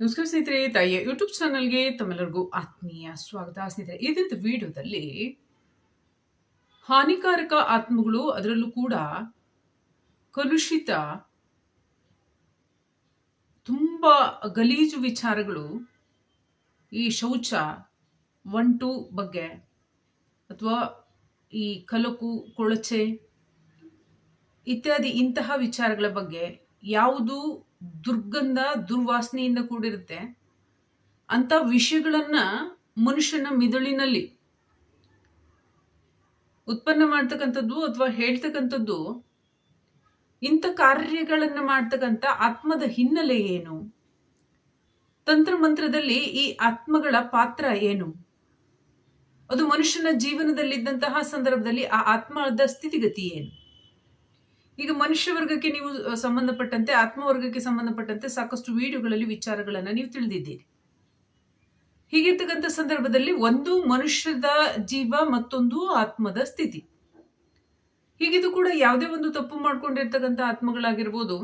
ನಮಸ್ಕಾರ ಸ್ನೇಹಿತರೆ, ತಾಯಿಯ ಯೂಟ್ಯೂಬ್ ಚಾನಲ್ಗೆ ತಮ್ಮೆಲ್ಲರಿಗೂ ಆತ್ಮೀಯ ಸ್ವಾಗತ. ಸ್ನೇಹಿತರೆ ಇದ್ದ ವಿಡಿಯೋದಲ್ಲಿ ಹಾನಿಕಾರಕ ಆತ್ಮಗಳು ಅದರಲ್ಲೂ ಕೂಡ ಕಲುಷಿತ, ತುಂಬ ಗಲೀಜು ವಿಚಾರಗಳು ಈ ಶೌಚ ಒಂಟು ಬಗ್ಗೆ ಅಥವಾ ಈ ಕಲಕು, ಕೊಳಚೆ ಇತ್ಯಾದಿ ಇಂತಹ ವಿಚಾರಗಳ ಬಗ್ಗೆ ಯಾವುದು ದುರ್ಗಂಧ, ದುರ್ವಾಸನೆಯಿಂದ ಕೂಡಿರುತ್ತೆ. ಅಂತ ವಿಷಯಗಳನ್ನ ಮನುಷ್ಯನ ಮಿದುಳಿನಲ್ಲಿ ಉತ್ಪನ್ನ ಮಾಡ್ತಕ್ಕಂಥದ್ದು ಅಥವಾ ಹೇಳ್ತಕ್ಕಂಥದ್ದು, ಇಂಥ ಕಾರ್ಯಗಳನ್ನು ಮಾಡ್ತಕ್ಕಂಥ ಆತ್ಮದ ಹಿನ್ನೆಲೆ ಏನು? ತಂತ್ರಮಂತ್ರದಲ್ಲಿ ಈ ಆತ್ಮಗಳ ಪಾತ್ರ ಏನು? ಅದು ಮನುಷ್ಯನ ಜೀವನದಲ್ಲಿದ್ದಂತಹ ಸಂದರ್ಭದಲ್ಲಿ ಆ ಆತ್ಮದ ಸ್ಥಿತಿಗತಿ ಏನು? ಈಗ ಮನುಷ್ಯ ವರ್ಗಕ್ಕೆ ನೀವು ಸಂಬಂಧಪಟ್ಟಂತೆ ಆತ್ಮವರ್ಗಕ್ಕೆ ಸಂಬಂಧಪಟ್ಟಂತೆ ಸಾಕಷ್ಟು ವಿಡಿಯೋಗಳಲ್ಲಿ ವಿಚಾರಗಳನ್ನು ನೀವು ತಿಳಿದಿದ್ದೀರಿ. ಹೀಗಿರ್ತಕ್ಕಂಥ ಸಂದರ್ಭದಲ್ಲಿ ಒಂದು ಮನುಷ್ಯದ ಜೀವ ಮತ್ತೊಂದು ಆತ್ಮದ ಸ್ಥಿತಿ. ಹೀಗಿದು ಕೂಡ ಯಾವುದೇ ಒಂದು ತಪ್ಪು ಮಾಡ್ಕೊಂಡಿರ್ತಕ್ಕಂಥ ಆತ್ಮಗಳಾಗಿರ್ಬೋದು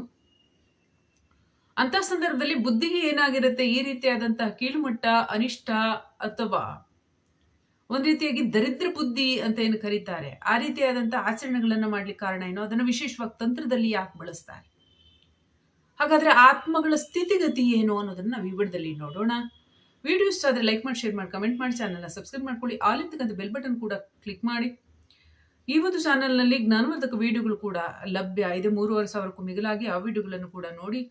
ಅಂತ ಸಂದರ್ಭದಲ್ಲಿ ಬುದ್ಧಿಗೆ ಏನಾಗಿರುತ್ತೆ? ಈ ರೀತಿಯಾದಂತಹ ಕೀಳುಮಟ್ಟ, ಅನಿಷ್ಟ ಅಥವಾ ಒಂದ್ ರೀತಿಯಾಗಿ ದರಿದ್ರ ಬುದ್ಧಿ ಅಂತ ಏನು ಕರೀತಾರೆ. ಆ ರೀತಿಯಾದಂತಹ ಆಚರಣೆಗಳನ್ನ ಮಾಡ್ಲಿಕ್ಕೆ ಕಾರಣ ಏನು? ಅದನ್ನು ವಿಶೇಷವಾಗಿ ತಂತ್ರದಲ್ಲಿ ಯಾಕೆ ಬಳಸ್ತಾರೆ? ಹಾಗಾದ್ರೆ ಆತ್ಮಗಳ ಸ್ಥಿತಿಗತಿ ಏನು ಅನ್ನೋದನ್ನ ನಾವು ಈ ವಿಡಿಯೋದಲ್ಲಿ ನೋಡೋಣ. ವಿಡಿಯೋ ಇಷ್ಟ ಆದ್ರೆ ಲೈಕ್ ಮಾಡಿ, ಶೇರ್ ಮಾಡಿ, ಕಮೆಂಟ್ ಮಾಡಿ, ಚಾನಲ್ನ ಸಬ್ಸ್ಕ್ರೈಬ್ ಮಾಡ್ಕೊಳ್ಳಿ. ಆಲ್ ಇರ್ತಕ್ಕಂಥ ಬೆಲ್ ಬಟನ್ ಕೂಡ ಕ್ಲಿಕ್ ಮಾಡಿ. ಈ ಒಂದು ಚಾನಲ್ನಲ್ಲಿ ಜ್ಞಾನವರ್ಧಕ ವಿಡಿಯೋಗಳು ಕೂಡ ಲಭ್ಯ. ಇದೆ ಮೂರುವರೆ ಸಾವಿರಕ್ಕೂ ಮಿಗಿಲಾಗಿ ಆ ವಿಡಿಯೋಗಳನ್ನು ಕೂಡ ನೋಡಿ.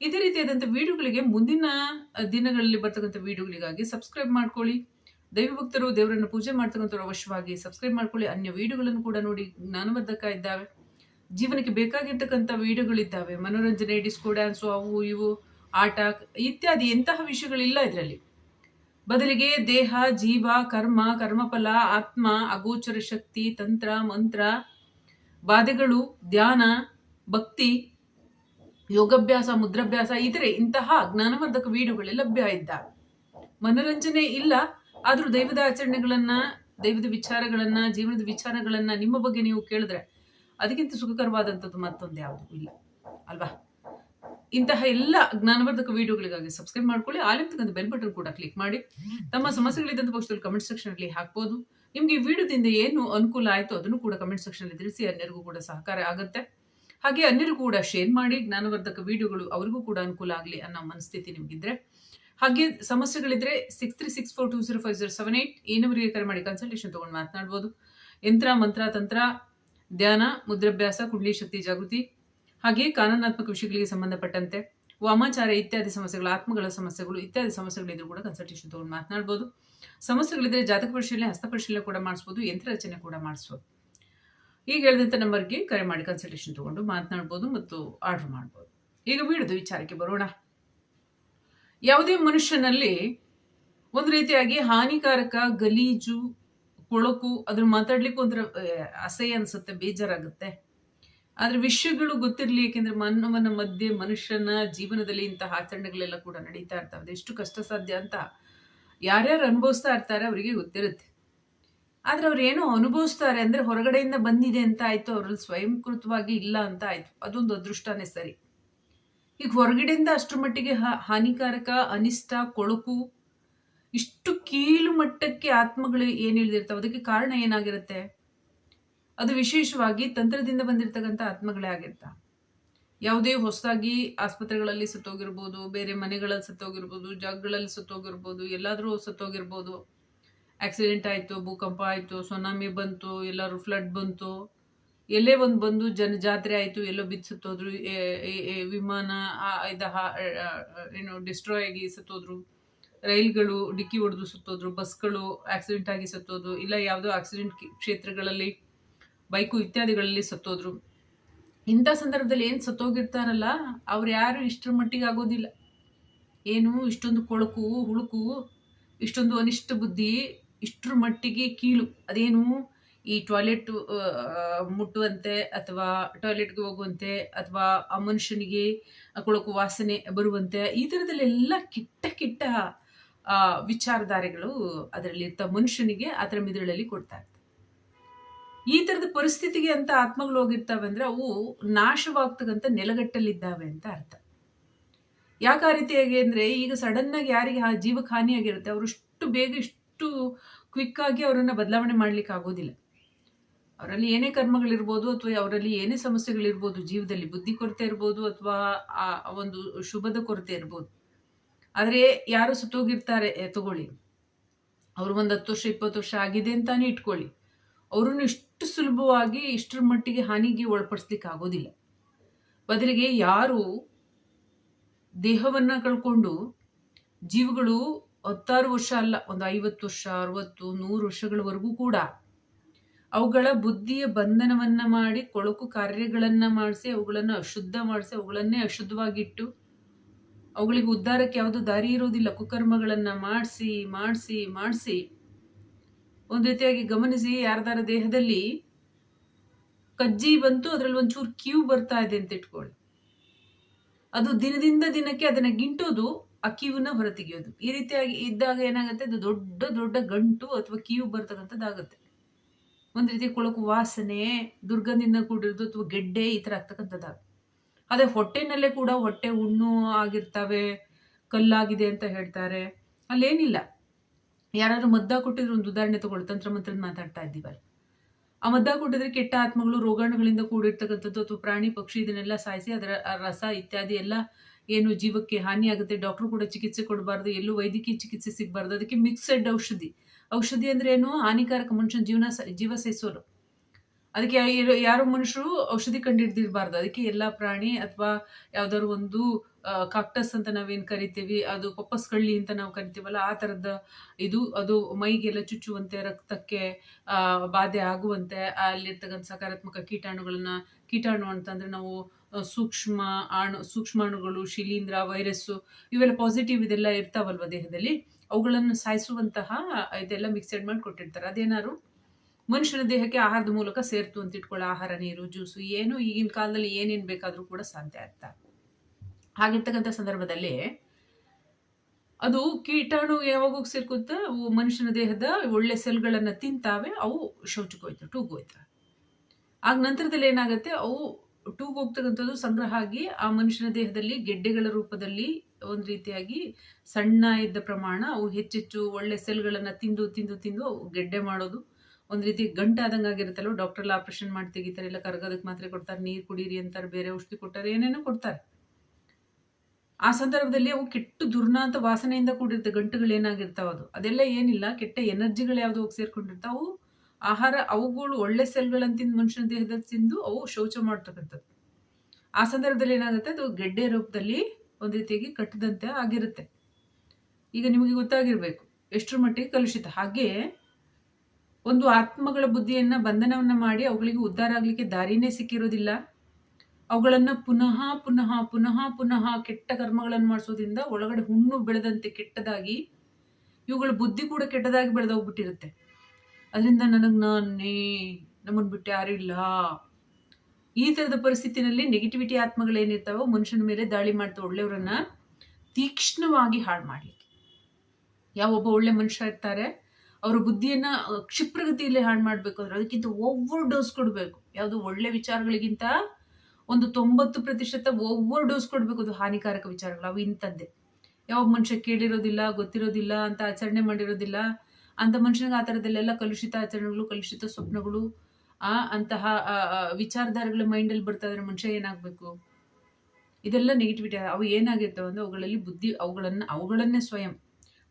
ಇದೇ ರೀತಿಯಾದಂಥ ವಿಡಿಯೋಗಳಿಗೆ ಮುಂದಿನ ದಿನಗಳಲ್ಲಿ ಬರ್ತಕ್ಕಂಥ ವಿಡಿಯೋಗಳಿಗಾಗಿ ಸಬ್ಸ್ಕ್ರೈಬ್ ಮಾಡ್ಕೊಳ್ಳಿ. ದೈವ ಭಕ್ತರು ದೇವರನ್ನು ಪೂಜೆ ಮಾಡ್ತಕ್ಕಂಥವ್ರು ಅವಶ್ಯವಾಗಿ ಸಬ್ಸ್ಕ್ರೈಬ್ ಮಾಡ್ಕೊಳ್ಳಿ. ಅನ್ಯ ವಿಡಿಯೋಗಳನ್ನು ಕೂಡ ನೋಡಿ. ಜ್ಞಾನವರ್ಧಕ ಇದ್ದಾವೆ. ಜೀವನಕ್ಕೆ ಬೇಕಾಗಿರ್ತಕ್ಕಂಥ ವಿಡಿಯೋಗಳಿದ್ದಾವೆ. ಮನೋರಂಜನೆ ಡಿಸ್ಕೋ ಡ್ಯಾನ್ಸು ಅವು ಇವು, ಆಟ, ಇತ್ಯಾದಿ ಎಂತಹ ವಿಷಯಗಳಿಲ್ಲ ಇದರಲ್ಲಿ. ಬದಲಿಗೆ ದೇಹ, ಜೀವ, ಕರ್ಮ, ಕರ್ಮಫಲ, ಆತ್ಮ, ಅಗೋಚರ ಶಕ್ತಿ, ತಂತ್ರ, ಮಂತ್ರ ಬಾಧೆಗಳು ಧ್ಯಾನ, ಭಕ್ತಿ, ಯೋಗಾಭ್ಯಾಸ, ಮುದ್ರಾಭ್ಯಾಸ, ಇತರೆ ಇಂತಹ ಜ್ಞಾನವರ್ಧಕ ವೀಡಿಯೋಗಳೇ ಲಭ್ಯ ಇದ್ದಾವೆ. ಮನೋರಂಜನೆ ಇಲ್ಲ. ಆದ್ರೂ ದೈವದ ಆಚರಣೆಗಳನ್ನ, ದೈವದ ವಿಚಾರಗಳನ್ನ, ಜೀವನದ ವಿಚಾರಗಳನ್ನ ನಿಮ್ಮ ಬಗ್ಗೆ ನೀವು ಕೇಳಿದ್ರೆ ಅದಕ್ಕಿಂತ ಸುಖಕರವಾದಂಥದ್ದು ಮತ್ತೊಂದು ಯಾವುದೂ ಇಲ್ಲ, ಅಲ್ವಾ? ಇಂತಹ ಎಲ್ಲ ಜ್ಞಾನವರ್ಧಕ ವಿಡಿಯೋಗಳಿಗಾಗಿ ಸಬ್ಸ್ಕ್ರೈಬ್ ಮಾಡ್ಕೊಳ್ಳಿ ಆಲಿಪ್ತಕ್ಕಂಥ ಬೆಲ್ ಬಟನ್ ಕೂಡ ಕ್ಲಿಕ್ ಮಾಡಿ. ತಮ್ಮ ಸಮಸ್ಯೆಗಳಿದ್ದಂಥ ಪಕ್ಷದಲ್ಲಿ ಕಮೆಂಟ್ ಸೆಕ್ಷನ್ ಅಲ್ಲಿ ಹಾಕ್ಬೋದು. ನಿಮ್ಗೆ ಈ ವಿಡಿಯೋದಿಂದ ಏನು ಅನುಕೂಲ ಆಯಿತು ಅದನ್ನು ಕೂಡ ಕಮೆಂಟ್ ಸೆಕ್ಷನ್ ಅಲ್ಲಿ ತಿಳಿಸಿ, ಅನ್ಯರಿಗೂ ಕೂಡ ಸಹಕಾರ ಆಗುತ್ತೆ. ಹಾಗೆ ಅನ್ಯರು ಕೂಡ ಶೇರ್ ಮಾಡಿ, ಜ್ಞಾನವರ್ಧಕ ವಿಡಿಯೋಗಳು ಅವರಿಗೂ ಕೂಡ ಅನುಕೂಲ ಆಗಲಿ ಅನ್ನೋ ಮನಸ್ಥಿತಿ ನಿಮಗಿದ್ರೆ ಹಾಗೆ ಸಮಸ್ಯೆಗಳಿದ್ರೆ six three six four two zero five zero seven eight ಈ ಕರೆ ಮಾಡಿ ಕನ್ಸಲ್ಟೇಷನ್ ತೊಗೊಂಡು ಮಾತನಾಡ್ಬೋದು. ಯಂತ್ರ, ಮಂತ್ರ, ತಂತ್ರ, ಧ್ಯಾನ, ಮುದ್ರಾಭ್ಯಾಸ, ಕುಂಡ್ಲಿ, ಶಕ್ತಿ, ಜಾಗೃತಿ, ಹಾಗೆ ಕಾನೂನಾತ್ಮಕ ವಿಷಯಗಳಿಗೆ ಸಂಬಂಧಪಟ್ಟಂತೆ ವಾಮಾಚಾರ ಇತ್ಯಾದಿ ಸಮಸ್ಯೆಗಳು, ಆತ್ಮಗಳ ಸಮಸ್ಯೆಗಳು ಇತ್ಯಾದಿ ಸಮಸ್ಯೆಗಳಿದ್ರು ಕೂಡ ಕನ್ಸಲ್ಟೇಷನ್ ತೊಗೊಂಡು ಮಾತನಾಡ್ಬೋದು. ಸಮಸ್ಯೆಗಳಿದ್ರೆ ಜಾತಕ ಪರಿಶೀಲನೆ, ಹಸ್ತ ಪರಿಶೀಲನೆ ಕೂಡ ಮಾಡಿಸ್ಬೋದು, ಯಂತ್ರ ರಚನೆ ಕೂಡ ಮಾಡಿಸ್ಬೋದು. ಈಗ ಹೇಳಿದಂಥ ನಂಬರ್ಗೆ ಕರೆ ಮಾಡಿ ಕನ್ಸಲ್ಟೇಷನ್ ತೊಗೊಂಡು ಮಾತನಾಡ್ಬೋದು ಮತ್ತು ಆರ್ಡರ್ ಮಾಡ್ಬೋದು. ಈಗ ವಿಡಿಯೋದ ವಿಚಾರಕ್ಕೆ ಬರೋಣ. ಯಾವುದೇ ಮನುಷ್ಯನಲ್ಲಿ ಒಂದು ರೀತಿಯಾಗಿ ಹಾನಿಕಾರಕ ಗಲೀಜು, ಕೊಳಕು, ಅದ್ರ ಮಾತಾಡ್ಲಿಕ್ಕೆ ಒಂಥರ ಅಸಹ್ಯ ಅನ್ಸುತ್ತೆ, ಬೇಜಾರಾಗುತ್ತೆ. ಆದ್ರೆ ವಿಷಯಗಳು ಗೊತ್ತಿರಲಿ, ಯಾಕೆಂದ್ರೆ ಮಾನವನ ಮಧ್ಯೆ ಮನುಷ್ಯನ ಜೀವನದಲ್ಲಿ ಇಂತಹ ಆಚರಣೆಗಳೆಲ್ಲ ಕೂಡ ನಡೀತಾ ಇರ್ತವೆ. ಎಷ್ಟು ಕಷ್ಟ ಸಾಧ್ಯ ಅಂತ ಯಾರ್ಯಾರು ಅನುಭವಿಸ್ತಾ ಇರ್ತಾರೆ ಅವರಿಗೆ ಗೊತ್ತಿರುತ್ತೆ. ಆದ್ರೆ ಅವ್ರು ಏನೋ ಅನುಭವಿಸ್ತಾರೆ ಅಂದ್ರೆ ಹೊರಗಡೆಯಿಂದ ಬಂದಿದೆ ಅಂತ ಆಯ್ತು, ಅವ್ರಲ್ಲಿ ಸ್ವಯಂಕೃತವಾಗಿ ಇಲ್ಲ ಅಂತ ಆಯ್ತು. ಅದೊಂದು ಅದೃಷ್ಟನೇ ಸರಿ. ಈಗ ಹೊರಗಡೆಯಿಂದ ಅಷ್ಟರ ಮಟ್ಟಿಗೆ ಹಾನಿಕಾರಕ, ಅನಿಷ್ಟ, ಕೊಳಕು, ಇಷ್ಟು ಕೀಳು ಮಟ್ಟಕ್ಕೆ ಆತ್ಮಗಳು ಏನು ಇಳಿದಿರ್ತಾವೆ? ಅದಕ್ಕೆ ಕಾರಣ ಏನಾಗಿರುತ್ತೆ? ಅದು ವಿಶೇಷವಾಗಿ ತಂತ್ರದಿಂದ ಬಂದಿರತಕ್ಕಂಥ ಆತ್ಮಗಳೇ ಆಗಿರ್ತಾ. ಯಾವುದೇ ಹೊಸದಾಗಿ ಆಸ್ಪತ್ರೆಗಳಲ್ಲಿ ಸತ್ತೋಗಿರ್ಬೋದು, ಬೇರೆ ಮನೆಗಳಲ್ಲಿ ಸತ್ತೋಗಿರ್ಬೋದು, ಜಾಗಗಳಲ್ಲಿ ಸತ್ತೋಗಿರ್ಬೋದು, ಎಲ್ಲಾದರೂ ಸತ್ತೋಗಿರ್ಬೋದು. ಆಕ್ಸಿಡೆಂಟ್ ಆಯಿತು, ಭೂಕಂಪ ಆಯಿತು, ಸುನಾಮಿ ಬಂತು ಎಲ್ಲರೂ ಫ್ಲಡ್ ಬಂತು. ಎಲ್ಲೇ ಒಂದು ಬಂದು ಜನ ಜಾತ್ರೆ ಆಯಿತು, ಎಲ್ಲೋ ಬಿದ್ದು ಸತ್ತೋದ್ರು ವಿಮಾನ ಇದು ಏನು ಡಿಸ್ಟ್ರಾಯ್ ಆಗಿ ಸತ್ತೋದ್ರು, ರೈಲ್ಗಳು ಡಿಕ್ಕಿ ಹೊಡೆದು ಸುತ್ತೋದ್ರು ಬಸ್ಗಳು ಆಕ್ಸಿಡೆಂಟ್ ಆಗಿ ಸತ್ತೋದು ಇಲ್ಲ ಯಾವುದೋ ಆಕ್ಸಿಡೆಂಟ್ ಕ್ಷೇತ್ರಗಳಲ್ಲಿ ಬೈಕು ಇತ್ಯಾದಿಗಳಲ್ಲಿ ಸತ್ತೋದ್ರು. ಇಂಥ ಸಂದರ್ಭದಲ್ಲಿ ಏನು ಸತ್ತೋಗಿರ್ತಾರಲ್ಲ, ಅವ್ರು ಯಾರು ಇಷ್ಟರ ಮಟ್ಟಿಗೆ ಆಗೋದಿಲ್ಲ. ಏನು ಇಷ್ಟೊಂದು ಕೊಳಕು, ಹುಳುಕು, ಇಷ್ಟೊಂದು ಅನಿಷ್ಟ ಬುದ್ಧಿ ಇಷ್ಟರ ಮಟ್ಟಿಗೆ ಕೀಳು. ಅದೇನು ಈ ಟಾಯ್ಲೆಟ್ ಮುಟ್ಟುವಂತೆ ಅಥವಾ ಟಾಯ್ಲೆಟ್ಗೆ ಹೋಗುವಂತೆ ಅಥವಾ ಆ ಮನುಷ್ಯನಿಗೆ ಕೊಳಕು ವಾಸನೆ ಬರುವಂತೆ ಈ ಥರದಲ್ಲೆಲ್ಲ ಕಿಟ್ಟ ಕಿಟ್ಟ ವಿಚಾರಧಾರೆಗಳು ಅದರಲ್ಲಿ ಇರ್ತ ಮನುಷ್ಯನಿಗೆ ಅದರ ಮಿದುಳಲ್ಲಿ ಕೊಡ್ತಾ ಇರ್ತವೆ ಈ ಥರದ ಪರಿಸ್ಥಿತಿಗೆ ಅಂತ ಆತ್ಮಗಳು ಹೋಗಿರ್ತವೆ ಅಂದ್ರೆ ಅವು ನಾಶವಾಗ್ತಕ್ಕಂಥ ನೆಲಗಟ್ಟಲ್ಲಿದ್ದಾವೆ ಅಂತ ಅರ್ಥ. ಯಾಕೆ ಆ ರೀತಿಯಾಗಿ ಅಂದರೆ ಈಗ ಸಡನ್ನಾಗಿ ಯಾರಿಗೆ ಆ ಜೀವಕ್ಕೆ ಹಾನಿಯಾಗಿರುತ್ತೆ ಅವರು ಇಷ್ಟು ಬೇಗ ಇಷ್ಟು ಕ್ವಿಕ್ಕಾಗಿ ಅವರನ್ನು ಬದಲಾವಣೆ ಮಾಡಲಿಕ್ಕೆ ಆಗೋದಿಲ್ಲ. ಅವರಲ್ಲಿ ಏನೇ ಕರ್ಮಗಳಿರ್ಬೋದು ಅಥವಾ ಅವರಲ್ಲಿ ಏನೇ ಸಮಸ್ಯೆಗಳಿರ್ಬೋದು, ಜೀವದಲ್ಲಿ ಬುದ್ಧಿ ಕೊರತೆ ಇರ್ಬೋದು ಅಥವಾ ಆ ಒಂದು ಶುಭದ ಕೊರತೆ ಇರ್ಬೋದು. ಆದರೆ ಯಾರು ಸುತ್ತೋಗಿರ್ತಾರೆ ತಗೊಳ್ಳಿ. ಅವರು ಒಂದು ಹತ್ತು ವರ್ಷ, ಇಪ್ಪತ್ತು ವರ್ಷ ಆಗಿದೆ ಅಂತಾನೆ ಇಟ್ಕೊಳ್ಳಿ. ಅವರನ್ನು ಇಷ್ಟು ಸುಲಭವಾಗಿ, ಇಷ್ಟರ ಮಟ್ಟಿಗೆ ಹಾನಿಗೆ ಒಳಪಡಿಸ್ಲಿಕ್ಕೆ ಆಗೋದಿಲ್ಲ. ಬದಲಿಗೆ ಯಾರು ದೇಹವನ್ನು ಕಳ್ಕೊಂಡು ಜೀವಗಳು ಹತ್ತಾರು ವರ್ಷ ಅಲ್ಲ, ಒಂದು ಐವತ್ತು ವರ್ಷ, ಅರವತ್ತು, ನೂರು ವರ್ಷಗಳವರೆಗೂ ಕೂಡ ಅವುಗಳ ಬುದ್ಧಿಯ ಬಂಧನವನ್ನ ಮಾಡಿ, ಕೊಳಕು ಕಾರ್ಯಗಳನ್ನ ಮಾಡಿಸಿ, ಅವುಗಳನ್ನು ಅಶುದ್ಧ ಮಾಡಿಸಿ, ಅವುಗಳನ್ನೇ ಅಶುದ್ಧವಾಗಿಟ್ಟು, ಅವುಗಳಿಗೆ ಉದ್ಧಾರಕ್ಕೆ ಯಾವುದು ದಾರಿ ಇರೋದಿಲ್ಲ ಕುಕರ್ಮಗಳನ್ನ ಮಾಡಿಸಿ ಮಾಡಿಸಿ ಮಾಡಿಸಿ. ಒಂದು ರೀತಿಯಾಗಿ ಗಮನಿಸಿ, ಯಾರ್ದಾರ ದೇಹದಲ್ಲಿ ಕಜ್ಜಿ ಬಂತು, ಅದರಲ್ಲಿ ಒಂಚೂರು ಕ್ಯೂ ಬರ್ತಾ ಇದೆ ಅಂತ ಇಟ್ಕೊಳ್ಳಿ. ಅದು ದಿನದಿಂದ ದಿನಕ್ಕೆ ಅದನ್ನ ಗಿಂಟೋದು, ಆ ಕ್ಯೂವನ್ನ ಹೊರತೆಗೆಯೋದು. ಈ ರೀತಿಯಾಗಿ ಇದ್ದಾಗ ಏನಾಗುತ್ತೆ? ಅದು ದೊಡ್ಡ ದೊಡ್ಡ ಗಂಟು ಅಥವಾ ಕ್ಯೂ ಬರ್ತಕ್ಕಂಥದ್ದಾಗುತ್ತೆ. ಒಂದು ರೀತಿ ಕೊಳಕು ವಾಸನೆ, ದುರ್ಗಂಧದಿಂದ ಕೂಡಿರೋದು ಅಥವಾ ಗೆಡ್ಡೆ ಈ ಥರ ಆಗ್ತಕ್ಕಂಥದ್ದು ಅದೇ ಹೊಟ್ಟೆನಲ್ಲೇ ಕೂಡ ಹೊಟ್ಟೆ ಹುಣ್ಣು ಆಗಿರ್ತವೆ, ಕಲ್ಲಾಗಿದೆ ಅಂತ ಹೇಳ್ತಾರೆ. ಅಲ್ಲೇನಿಲ್ಲ. ಯಾರಾದ್ರೂ ಮದ್ದ ಕೊಟ್ಟಿದ್ರು ಒಂದು ಉದಾಹರಣೆ ತಗೊಳ್ಳಿ ತಂತ್ರ ಮಂತ್ರದ ಮಾತಾಡ್ತಾ ಇದ್ದೀವಲ್ಲ. ಆ ಮದ್ದ ಕೊಟ್ಟಿದ್ರೆ ಕೆಟ್ಟ ಆತ್ಮಗಳು ರೋಗಾಣುಗಳಿಂದ ಕೂಡಿರ್ತಕ್ಕಂಥದ್ದು ಅಥವಾ ಪ್ರಾಣಿ, ಪಕ್ಷಿ ಇದನ್ನೆಲ್ಲ ಸಾಯಿಸಿ ಅದರ ರಸ ಇತ್ಯಾದಿ ಎಲ್ಲ ಏನು ಜೀವಕ್ಕೆ ಹಾನಿಯಾಗುತ್ತೆ, ಡಾಕ್ಟ್ರು ಕೂಡ ಚಿಕಿತ್ಸೆ ಕೊಡಬಾರ್ದು, ಎಲ್ಲೂ ವೈದ್ಯಕೀಯ ಚಿಕಿತ್ಸೆ ಸಿಗಬಾರ್ದು. ಅದಕ್ಕೆ ಮಿಕ್ಸೆಡ್ ಔಷಧಿ. ಔಷಧಿ ಅಂದ್ರೆ ಏನು? ಹಾನಿಕಾರಕ ಮನುಷ್ಯನ ಜೀವನ ಜೀವ ಸಹಿಸೋರು ಅದಕ್ಕೆ ಯಾರು ಮನುಷ್ಯರು ಔಷಧಿ ಕಂಡು ಕಂಡಿಡ್ದಿರ್ಬಾರ್ದು. ಅದಕ್ಕೆ ಎಲ್ಲ ಪ್ರಾಣಿ ಅಥವಾ ಯಾವ್ದಾದ್ರು ಒಂದು ಕಾಕ್ಟಸ್ ಅಂತ ನಾವೇನ್ ಕರಿತೀವಿ, ಅದು ಪಪ್ಪಸ್ ಕಳ್ಳಿ ಅಂತ ನಾವು ಕರಿತೀವಲ್ಲ, ಆ ಥರದ ಇದು, ಅದು ಮೈಗೆಲ್ಲ ಚುಚ್ಚುವಂತೆ, ರಕ್ತಕ್ಕೆ ಬಾಧೆ ಆಗುವಂತೆ, ಅಲ್ಲಿರ್ತಕ್ಕಂಥ ಸಕಾರಾತ್ಮಕ ಕೀಟಾಣುಗಳನ್ನ, ಕೀಟಾಣು ಅಂತಂದ್ರೆ ನಾವು ಸೂಕ್ಷ್ಮ ಅಣು ಸೂಕ್ಷ್ಮಾಣುಗಳು, ಶಿಲೀಂಧ್ರ, ವೈರಸ್ಸು, ಇವೆಲ್ಲ ಪಾಸಿಟಿವ್ ಇದೆಲ್ಲ ಇರ್ತಾವಲ್ವ ದೇಹದಲ್ಲಿ? ಅವುಗಳನ್ನು ಸಾಯಿಸುವಂತಹ, ಇದೆಲ್ಲ ಮಿಕ್ಸೆಡ್ ಮಾಡಿ ಕೊಟ್ಟಿರ್ತಾರೆ. ಅದೇನಾದ್ರು ಮನುಷ್ಯನ ದೇಹಕ್ಕೆ ಆಹಾರದ ಮೂಲಕ ಸೇರ್ತು ಅಂತ ಇಟ್ಕೊಳ್ಳೋ ಆಹಾರ, ನೀರು, ಜ್ಯೂಸು, ಏನು ಈಗಿನ ಕಾಲದಲ್ಲಿ ಏನೇನು ಬೇಕಾದರೂ ಕೂಡ ಸಾಧ್ಯ ಆಗ್ತಾ. ಹಾಗಿರ್ತಕ್ಕಂಥ ಸಂದರ್ಭದಲ್ಲಿ ಅದು ಕೀಟಾಣು ಯಾವಾಗ ಸೇರ್ಕೊಂತ ಮನುಷ್ಯನ ದೇಹದ ಒಳ್ಳೆ ಸೆಲ್ಗಳನ್ನು ತಿಂತಾವೆ, ಅವು ಶೌಚಕ್ಕೆ ಹೋಯ್ತು ಟೂಗ್ ಹೋಯ್ತವೆ ಆಗ ನಂತರದಲ್ಲಿ ಏನಾಗುತ್ತೆ, ಅವು ಟೂಗ್ ಹೋಗ್ತಕ್ಕಂಥದ್ದು ಸಂಗ್ರಹ ಆಗಿ ಆ ಮನುಷ್ಯನ ದೇಹದಲ್ಲಿ ಗೆಡ್ಡೆಗಳ ರೂಪದಲ್ಲಿ ಒಂದು ರೀತಿಯಾಗಿ ಸಣ್ಣ ಇದ್ದ ಪ್ರಮಾಣ ಅವು ಹೆಚ್ಚೆಚ್ಚು ಒಳ್ಳೆ ಸೆಲ್ಗಳನ್ನು ತಿಂದು ತಿಂದು ತಿಂದು ಗೆಡ್ಡೆ ಮಾಡೋದು. ಒಂದು ರೀತಿ ಗಂಟಾದಂಗೆ ಆಗಿರುತ್ತಲ್ಲ ಡಾಕ್ಟರ್ ಆಪರೇಷನ್ ಮಾಡಿ ತೆಗಿತಾರೆ, ಇಲ್ಲ ಕರಗೋದಕ್ಕೆ ಮಾತ್ರೆ ಕೊಡ್ತಾರೆ, ನೀರು ಕುಡೀರಿ ಅಂತಾರೆ, ಬೇರೆ ಔಷಧಿ ಕೊಡ್ತಾರೆ ಏನೇನೋ ಕೊಡ್ತಾರೆ. ಆ ಸಂದರ್ಭದಲ್ಲಿ ಅವು ಕೆಟ್ಟು ದುರ್ನಾಂತ ವಾಸನೆಯಿಂದ ಕೂಡಿರುತ್ತೆ. ಗಂಟುಗಳು ಏನಾಗಿರ್ತಾವ ಅದು ಅದೆಲ್ಲ ಏನಿಲ್ಲ. ಕೆಟ್ಟ ಎನರ್ಜಿಗಳು ಯಾವುದು ಹೋಗಿ ಸೇರ್ಕೊಂಡಿರ್ತಾವೆ. ಆಹಾರ ಅವುಗಳು ಒಳ್ಳೆ ಸೆಲ್ಗಳನ್ನು ತಿಂದು ಮನುಷ್ಯನ ದೇಹದಲ್ಲಿ ತಿಂದು ಅವು ಶೌಚ ಮಾಡ್ತಕ್ಕಂಥದ್ದು. ಆ ಸಂದರ್ಭದಲ್ಲಿ ಏನಾಗುತ್ತೆ? ಅದು ಗೆಡ್ಡೆ ರೂಪದಲ್ಲಿ ಒಂದು ರೀತಿಯಾಗಿ ಕಟ್ಟದಂತೆ ಆಗಿರುತ್ತೆ. ಈಗ ನಿಮಗೆ ಗೊತ್ತಾಗಿರಬೇಕು, ಎಷ್ಟರ ಮಟ್ಟಿಗೆ ಕಲುಷಿತ. ಹಾಗೆ ಒಂದು ಆತ್ಮಗಳ ಬುದ್ಧಿಯನ್ನ ಬಂಧನವನ್ನು ಮಾಡಿ ಅವುಗಳಿಗೆ ಉದ್ಧಾರ ಆಗಲಿಕ್ಕೆ ದಾರಿನೇ ಸಿಕ್ಕಿರೋದಿಲ್ಲ. ಅವುಗಳನ್ನು ಪುನಃ ಪುನಃ ಪುನಃ ಪುನಃ ಕೆಟ್ಟ ಕರ್ಮಗಳನ್ನು ಮಾಡಿಸೋದ್ರಿಂದ ಒಳಗಡೆ ಹುಣ್ಣು ಬೆಳೆದಂತೆ ಕೆಟ್ಟದಾಗಿ, ಇವುಗಳ ಬುದ್ಧಿ ಕೂಡ ಕೆಟ್ಟದಾಗಿ ಬೆಳೆದೋಗ್ಬಿಟ್ಟಿರುತ್ತೆ. ಅದರಿಂದ ನನಗೆ ನಾನೇ ನಮ್ಮನ್ನು ಬಿಟ್ಟು ಇಲ್ಲ. ಈ ಥರದ ಪರಿಸ್ಥಿತಿನಲ್ಲಿ ನೆಗೆಟಿವಿಟಿ ಆತ್ಮಗಳೇನಿರ್ತಾವೋ ಮನುಷ್ಯನ ಮೇಲೆ ದಾಳಿ ಮಾಡ್ತಾ ಒಳ್ಳೆಯವರನ್ನ ತೀಕ್ಷ್ಣವಾಗಿ ಹಾಳು ಮಾಡಲಿಕ್ಕೆ. ಯಾವೊಬ್ಬ ಒಳ್ಳೆ ಮನುಷ್ಯ ಇರ್ತಾರೆ, ಅವರ ಬುದ್ಧಿಯನ್ನು ಕ್ಷಿಪ್ರಗತಿಯಲ್ಲಿ ಹಾಳು ಮಾಡಬೇಕು ಅಂದರೆ ಅದಕ್ಕಿಂತ ಓವರ್ ಡೋಸ್ ಕೊಡಬೇಕು. ಯಾವುದು ಒಳ್ಳೆ ವಿಚಾರಗಳಿಗಿಂತ ಒಂದು ತೊಂಬತ್ತು ಪ್ರತಿಶತ ಓವರ್ ಡೋಸ್ ಕೊಡಬೇಕು ಅದು ಹಾನಿಕಾರಕ ವಿಚಾರಗಳು. ಅವು ಇಂಥದ್ದೇ. ಯಾವ ಮನುಷ್ಯ ಕೇಳಿರೋದಿಲ್ಲ, ಗೊತ್ತಿರೋದಿಲ್ಲ ಅಂತ ಆಚರಣೆ ಮಾಡಿರೋದಿಲ್ಲ ಅಂತ ಮನುಷ್ಯನಿಗೆ ಆ ಥರದಲ್ಲೆಲ್ಲ ಕಲುಷಿತ ಆಚರಣೆಗಳು, ಕಲುಷಿತ ಸ್ವಪ್ನಗಳು, ಆ, ಅಂತಹ ವಿಚಾರಧಾರೆಗಳ ಮೈಂಡಲ್ಲಿ ಬರ್ತಾ ಇದ್ರೆ ಮನುಷ್ಯ ಏನಾಗಬೇಕು? ಇದೆಲ್ಲ ನೆಗೆಟಿವಿಟಿ ಅವು ಏನಾಗಿರ್ತವೆ ಅಂದರೆ ಅವುಗಳಲ್ಲಿ ಬುದ್ಧಿ ಅವುಗಳನ್ನು ಅವುಗಳನ್ನೇ ಸ್ವಯಂ.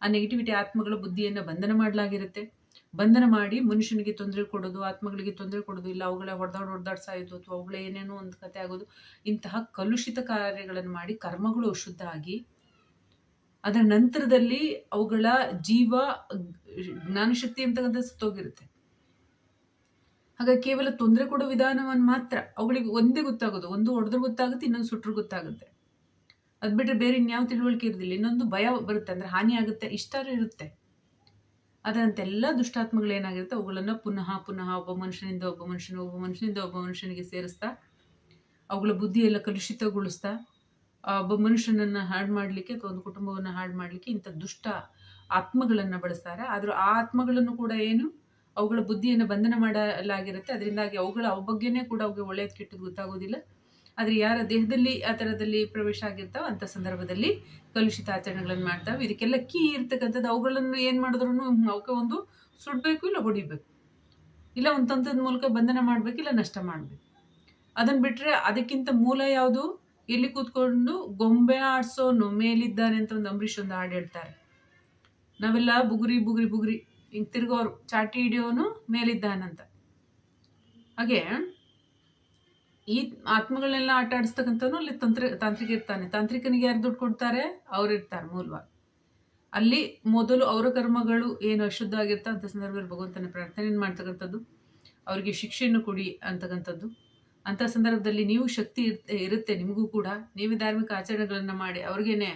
ಆ ನೆಗೆಟಿವಿಟಿ ಆತ್ಮಗಳ ಬುದ್ಧಿಯನ್ನು ಬಂಧನ ಮಾಡಲಾಗಿರುತ್ತೆ. ಬಂಧನ ಮಾಡಿ ಮನುಷ್ಯನಿಗೆ ತೊಂದರೆ ಕೊಡೋದು, ಆತ್ಮಗಳಿಗೆ ತೊಂದರೆ ಕೊಡೋದು, ಇಲ್ಲ ಅವುಗಳ ಹೊಡೆದಾಡ್ ಹೊಡೆದಾಡ್ ಸಾಯೋದು ಅಥವಾ ಅವುಗಳೇ ಏನೇನೋ ಒಂದು ಕತೆ ಆಗೋದು, ಇಂತಹ ಕಲುಷಿತ ಕಾರ್ಯಗಳನ್ನು ಮಾಡಿ ಕರ್ಮಗಳು ಅಶುದ್ಧ ಆಗಿ ಅದರ ನಂತರದಲ್ಲಿ ಅವುಗಳ ಜೀವ, ಜ್ಞಾನಶಕ್ತಿ ಅಂತಕ್ಕಂಥ ಸತ್ತೋಗಿರುತ್ತೆ. ಹಾಗಾಗಿ ಕೇವಲ ತೊಂದರೆ ಕೊಡೋ ವಿಧಾನವನ್ನು ಮಾತ್ರ ಅವುಗಳಿಗೆ ಒಂದೇ ಗೊತ್ತಾಗೋದು. ಒಂದು ಹೊಡೆದ್ರೆ ಗೊತ್ತಾಗುತ್ತೆ, ಇನ್ನೊಂದು ಸುಟ್ರು ಗೊತ್ತಾಗುತ್ತೆ. ಅದು ಬಿಟ್ಟರೆ ಬೇರೆ ಇನ್ಯಾವ ತಿಳುವಳಿಕೆ ಇರೋದಿಲ್ಲ. ಇನ್ನೊಂದು ಭಯ ಬರುತ್ತೆ ಅಂದರೆ ಹಾನಿ ಆಗುತ್ತೆ, ಇಷ್ಟಾರು ಇರುತ್ತೆ. ಅದರಂತೆಲ್ಲ ದುಷ್ಟಾತ್ಮಗಳು ಏನಾಗಿರುತ್ತೆ? ಅವುಗಳನ್ನು ಪುನಃ ಪುನಃ ಒಬ್ಬ ಮನುಷ್ಯನಿಂದ ಒಬ್ಬ ಮನುಷ್ಯನ, ಒಬ್ಬ ಮನುಷ್ಯನಿಂದ ಒಬ್ಬ ಮನುಷ್ಯನಿಗೆ ಸೇರಿಸ್ತಾ, ಅವುಗಳ ಬುದ್ಧಿಯೆಲ್ಲ ಕಲುಷಿತಗೊಳಿಸ್ತಾ ಒಬ್ಬ ಮನುಷ್ಯನನ್ನು ಹಾಳು ಮಾಡಲಿಕ್ಕೆ ಅಥವಾ ಒಂದು ಕುಟುಂಬವನ್ನು ಹಾಳು ಮಾಡಲಿಕ್ಕೆ ಇಂಥ ದುಷ್ಟ ಆತ್ಮಗಳನ್ನು ಬಳಸ್ತಾರೆ. ಆದರೂ ಆ ಆತ್ಮಗಳನ್ನು ಕೂಡ ಏನು? ಅವುಗಳ ಬುದ್ಧಿಯನ್ನು ಬಂಧನ ಮಾಡಲಾಗಿರುತ್ತೆ. ಅದರಿಂದಾಗಿ ಅವುಗಳ ಅವ ಬಗ್ಗೆನೇ ಕೂಡ ಅವುಗೆ ಒಳ್ಳೆಯದು ಕೆಟ್ಟದ್ದು ಗೊತ್ತಾಗೋದಿಲ್ಲ. ಆದರೆ ಯಾರ ದೇಹದಲ್ಲಿ ಆ ಥರದಲ್ಲಿ ಪ್ರವೇಶ ಆಗಿರ್ತಾವೆ ಅಂಥ ಸಂದರ್ಭದಲ್ಲಿ ಕಲುಷಿತ ಆಚರಣೆಗಳನ್ನು ಮಾಡ್ತಾವೆ. ಇದಕ್ಕೆಲ್ಲ ಕೀ ಇರ್ತಕ್ಕಂಥದ್ದು ಅವುಗಳನ್ನು ಏನು ಮಾಡಿದ್ರು ಅವಕ್ಕೆ ಒಂದು ಸುಡಬೇಕು ಇಲ್ಲ ಹೊಡಿಬೇಕು. ಇಲ್ಲ ಒಂದು ತಂತ್ರದ ಮೂಲಕ ಬಂಧನ ಮಾಡಬೇಕು ಇಲ್ಲ ನಷ್ಟ ಮಾಡಬೇಕು. ಅದನ್ನು ಬಿಟ್ಟರೆ ಅದಕ್ಕಿಂತ ಮೂಲ ಯಾವುದು? ಎಲ್ಲಿ ಕೂತ್ಕೊಂಡು ಗೊಂಬೆ ಆಡ್ಸೋನು ಮೇಲಿದ್ದಾನೆ ಅಂತ ಒಂದು ಅಂಬರೀಷ್ ಒಂದು ಹಾಡು ಹೇಳ್ತಾರೆ. ನಾವೆಲ್ಲ ಬುಗುರಿ ಬುಗುರಿ ಬುಗುರಿ ಹಿಂಗೆ ತಿರ್ಗೋರು, ಚಾಟಿ ಹಿಡಿಯೋನು ಮೇಲಿದ್ದಾನಂತ. ಹಾಗೆ ಈ ಆತ್ಮಗಳನ್ನೆಲ್ಲ ಆಟ ಆಡಿಸ್ತಕ್ಕಂಥವ್ನು ಅಲ್ಲಿ ತಂತ್ರ, ತಾಂತ್ರಿಕ ಇರ್ತಾನೆ. ತಾಂತ್ರಿಕನಿಗೆ ಯಾರು ದುಡ್ಡು ಕೊಡ್ತಾರೆ? ಅವ್ರು ಇರ್ತಾರೆ ಮೂಲವಾಗಿ. ಅಲ್ಲಿ ಮೊದಲು ಅವರ ಕರ್ಮಗಳು ಏನು ಅಶುದ್ಧ ಆಗಿರ್ತಾ ಅಂಥ ಸಂದರ್ಭದಲ್ಲಿ ಭಗವಂತನ ಪ್ರಾರ್ಥನೆ ಮಾಡ್ತಕ್ಕಂಥದ್ದು. ಅವರಿಗೆ ಶಿಕ್ಷೆಯನ್ನು ಕೊಡಿ ಅಂತಕ್ಕಂಥದ್ದು. ಅಂಥ ಸಂದರ್ಭದಲ್ಲಿ ನೀವು ಶಕ್ತಿ ಇರುತ್ತೆ, ನಿಮಗೂ ಕೂಡ. ನೀವೇ ಧಾರ್ಮಿಕ ಆಚರಣೆಗಳನ್ನು ಮಾಡಿ ಅವ್ರಿಗೇನೆ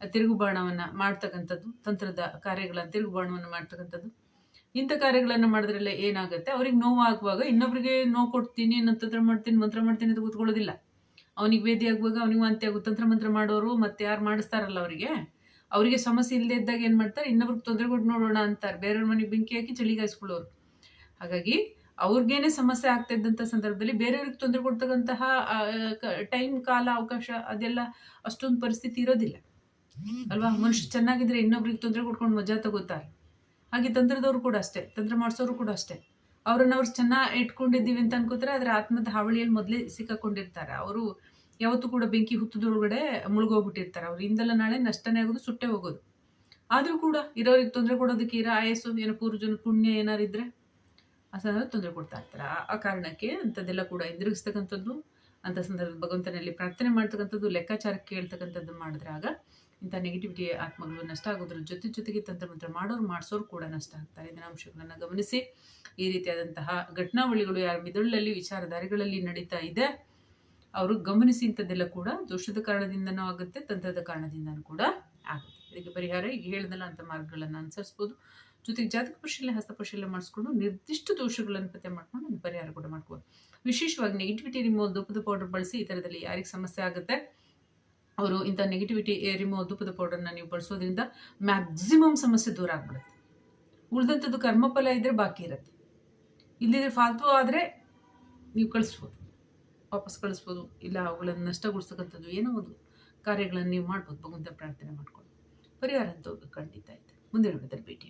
ತಿರುಗುಬಾಣವನ್ನು ಮಾಡ್ತಕ್ಕಂಥದ್ದು, ತಂತ್ರದ ಕಾರ್ಯಗಳ ತಿರುಗುಬಾಣವನ್ನು ಮಾಡ್ತಕ್ಕಂಥದ್ದು. ಇಂಥ ಕಾರ್ಯಗಳನ್ನು ಮಾಡಿದ್ರಲ್ಲ ಏನಾಗುತ್ತೆ? ಅವ್ರಿಗೆ ನೋವು ಆಗುವಾಗ ಇನ್ನೊಬ್ರಿಗೆ ನೋವು ಕೊಡ್ತೀನಿ ನಾನು ತಂತ್ರ ಮಾಡ್ತೀನಿ, ಮಂತ್ರ ಮಾಡ್ತೀನಿ ಅಂತ ಕೂತ್ಕೊಳ್ಳೋದಿಲ್ಲ. ಅವನಿಗೆ ವೇದಿ ಆಗುವಾಗ ಅವನಿಗೆ ವಾಂತಿ ಆಗು ತಂತ್ರ ಮಂತ್ರ ಮಾಡೋರು ಮತ್ತೆ ಯಾರು ಮಾಡಿಸ್ತಾರಲ್ಲ ಅವರಿಗೆ? ಅವರಿಗೆ ಸಮಸ್ಯೆ ಇಲ್ಲದೇ ಇದ್ದಾಗ ಏನು ಮಾಡ್ತಾರೆ? ಇನ್ನೊಬ್ರಿಗೆ ತೊಂದರೆ ಕೊಟ್ಟು ನೋಡೋಣ ಅಂತಾರೆ. ಬೇರೆಯವ್ರ ಮನೆಗೆ ಬೆಂಕಿ ಹಾಕಿ ಚಳಿಗಾಯಿಸ್ಕೊಳ್ಳೋರು ಹಾಗಾಗಿ ಅವ್ರಿಗೇನೆ ಸಮಸ್ಯೆ ಆಗ್ತಾ ಇದ್ದಂಥ ಸಂದರ್ಭದಲ್ಲಿ ಬೇರೆಯವ್ರಿಗೆ ತೊಂದರೆ ಕೊಡ್ತಕ್ಕಂತಹ ಟೈಮ್, ಕಾಲ, ಅವಕಾಶ ಅದೆಲ್ಲ ಅಷ್ಟೊಂದು ಪರಿಸ್ಥಿತಿ ಇರೋದಿಲ್ಲ. ಅಲ್ವಾ? ಮನುಷ್ಯ ಚೆನ್ನಾಗಿದ್ರೆ ಇನ್ನೊಬ್ರಿಗೆ ತೊಂದರೆ ಕೊಡ್ಕೊಂಡು ಮಜಾ ತಗೋತಾರೆ. ಹಾಗೆ ತಂತ್ರದವ್ರು ಕೂಡ ಅಷ್ಟೇ, ತಂತ್ರ ಮಾಡಿಸೋರು ಕೂಡ ಅಷ್ಟೇ. ಅವ್ರನ್ನ ಅವ್ರು ಚೆನ್ನಾಗಿ ಇಟ್ಕೊಂಡಿದ್ದೀವಿ ಅಂತ ಅನ್ಕೋತಾರೆ, ಆದರೆ ಆತ್ಮದ ಹಾವಳಿಯಲ್ಲಿ ಮೊದಲೇ ಸಿಕ್ಕಾಕೊಂಡಿರ್ತಾರೆ. ಅವರು ಯಾವತ್ತೂ ಕೂಡ ಬೆಂಕಿ ಹುತ್ತದೊಳಗಡೆ ಮುಳುಗೋಗ್ಬಿಟ್ಟಿರ್ತಾರೆ. ಅವ್ರು ಹಿಂದೆಲ್ಲ ನಾಳೆ ನಷ್ಟನೇ ಆಗೋದು, ಸುಟ್ಟೆ ಹೋಗೋದು. ಆದರೂ ಕೂಡ ಇರೋರಿಗೆ ತೊಂದರೆ ಕೊಡೋದಕ್ಕೆ ಇರೋ ಆಯಸ್ಸು, ಏನೋ ಪೂರ್ವಜನ ಪುಣ್ಯ ಏನಾರು ಸಂದರ್ಭ ತೊಂದರೆ ಕೊಡ್ತಾ ಇರ್ತಾರೆ. ಆ- ಕಾರಣಕ್ಕೆ ಅಂಥದ್ದೆಲ್ಲ ಕೂಡ ಹಿಂದಿರುಗಿಸ್ತಕ್ಕಂಥದ್ದು ಅಂಥ ಸಂದರ್ಭದಲ್ಲಿ ಭಗವಂತನಲ್ಲಿ ಪ್ರಾರ್ಥನೆ ಮಾಡ್ತಕ್ಕಂಥದ್ದು ಲೆಕ್ಕಾಚಾರಕ್ಕೆ ಹೇಳ್ತಕ್ಕಂಥದ್ದು ಮಾಡಿದ್ರೆ ಆಗ ಇಂಥ ನೆಗೆಟಿವಿಟಿ ಆತ್ಮಗಳು ನಷ್ಟ ಆಗೋದ್ರ ಜೊತೆ ಜೊತೆಗೆ ತಂತ್ರಮಂತ್ರ ಮಾಡೋರು, ಮಾಡಿಸೋರು ಕೂಡ ನಷ್ಟ ಆಗ್ತಾರೆ. ಇದನ್ನ ಅಂಶಗಳನ್ನು ಗಮನಿಸಿ. ಈ ರೀತಿಯಾದಂತಹ ಘಟನಾವಳಿಗಳು ಯಾರ ಮಿದುಳಲ್ಲಿ, ವಿಚಾರಧಾರೆಗಳಲ್ಲಿ ನಡೀತಾ ಇದೆ, ಅವರು ಗಮನಿಸಿ ಇಂಥದ್ದೆಲ್ಲ ಕೂಡ ದೋಷದ ಕಾರಣದಿಂದನೂ ಆಗುತ್ತೆ, ತಂತ್ರದ ಕಾರಣದಿಂದನೂ ಕೂಡ ಆಗುತ್ತೆ. ಇದಕ್ಕೆ ಪರಿಹಾರ ಈಗ ಹೇಳ್ದಲ್ಲ ಅಂತ ಮಾರ್ಗಗಳನ್ನು ಅನುಸರಿಸ್ಬೋದು. ಜೊತೆಗೆ ಜಾತಕ ಪರಿಶೀಲನೆ, ಹಸ್ತ ಪರಿಶೀಲನೆ ಮಾಡಿಸ್ಕೊಂಡು ನಿರ್ದಿಷ್ಟ ದೋಷಗಳನ್ನು ಪತ್ತೆ ಮಾಡ್ಕೊಂಡು ಒಂದು ಪರಿಹಾರ ಕೂಡ ಮಾಡ್ಬೋದು ವಿಶೇಷವಾಗಿ ನೆಗೆಟಿವಿಟಿ ರಿಮೋವಲ್ ಧೂಪದ ಪೌಡರ್ ಬಳಸಿ ಈ ಥರದಲ್ಲಿ ಯಾರಿಗೆ ಸಮಸ್ಯೆ ಆಗುತ್ತೆ, ಅವರು ಇಂಥ ನೆಗೆಟಿವಿಟಿ ರಿಮೋವಲ್ ಧೂಪದ ಪೌಡರ್ನ ನೀವು ಬಳಸೋದ್ರಿಂದ ಮ್ಯಾಕ್ಸಿಮಮ್ ಸಮಸ್ಯೆ ದೂರ ಆಗ್ಬಿಡುತ್ತೆ. ಉಳಿದಂಥದ್ದು ಕರ್ಮಫಲ ಇದ್ದರೆ ಬಾಕಿ ಇರುತ್ತೆ. ಇಲ್ಲಿದ್ರೆ ಫಾಲ್ತು ಆದರೆ ನೀವು ಕಳಿಸ್ಬೋದು. ವಾಪಸ್ ಕಳಿಸ್ಬೋದು. ಇಲ್ಲ ಅವುಗಳನ್ನು ನಷ್ಟಗೊಳಿಸ್ತಕ್ಕಂಥದ್ದು ಏನೋ ಒಂದು ಕಾರ್ಯಗಳನ್ನು ನೀವು ಮಾಡ್ಬೋದು. ಭಗವಂತ ಪ್ರಾರ್ಥನೆ ಮಾಡ್ಕೊಂಡು. ಪರಿಹಾರ ಅಂತ ಖಂಡಿತ ಇದೆ ಮುಂದಿನ ಭೇಟಿ